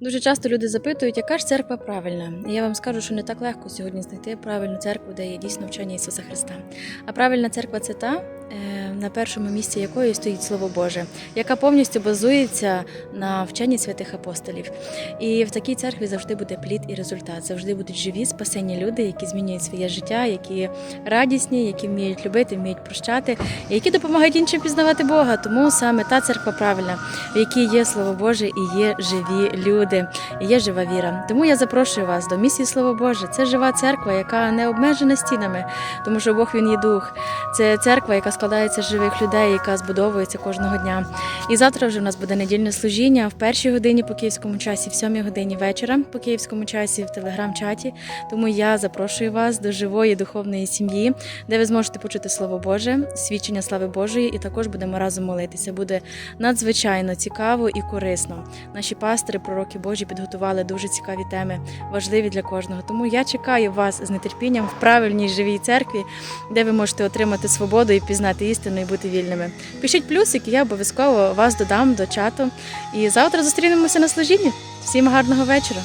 Дуже часто люди запитують, яка ж церква правильна. І я вам скажу, що не так легко сьогодні знайти правильну церкву, де є дійсно вчення Ісуса Христа. А правильна церква це та, на першому місці якої стоїть Слово Боже, яка повністю базується на вченні святих апостолів. І в такій церкві завжди буде плід і результат. Завжди будуть живі, спасені люди, які змінюють своє життя, які радісні, які вміють любити, вміють прощати, і які допомагають іншим пізнавати Бога. Тому саме та церква правильна, в якій є Слово Боже і є живі люди, і є жива віра. Тому я запрошую вас до місії Слово Боже. Це жива церква, яка не обмежена стінами, тому що Бог він є дух. Це церква, яка складається з живих людей, яка збудовується кожного дня. І завтра вже в нас буде недільне служіння в першій годині по київському часі, в сьомій годині вечора по київському часі в телеграм-чаті. Тому я запрошую вас до живої духовної сім'ї, де ви зможете почути Слово Боже, свідчення слави Божої, і також будемо разом молитися. Буде надзвичайно цікаво і корисно. Наші пастори, пророки Божі підготували дуже цікаві теми, важливі для кожного. Тому я чекаю вас з нетерпінням в правильній живій церкві, де ви можете отримати свободу і пізнати істину і бути вільними. Пишіть плюсики, я обов'язково вас додам до чату. І завтра зустрінемося на служінні. Всім гарного вечора!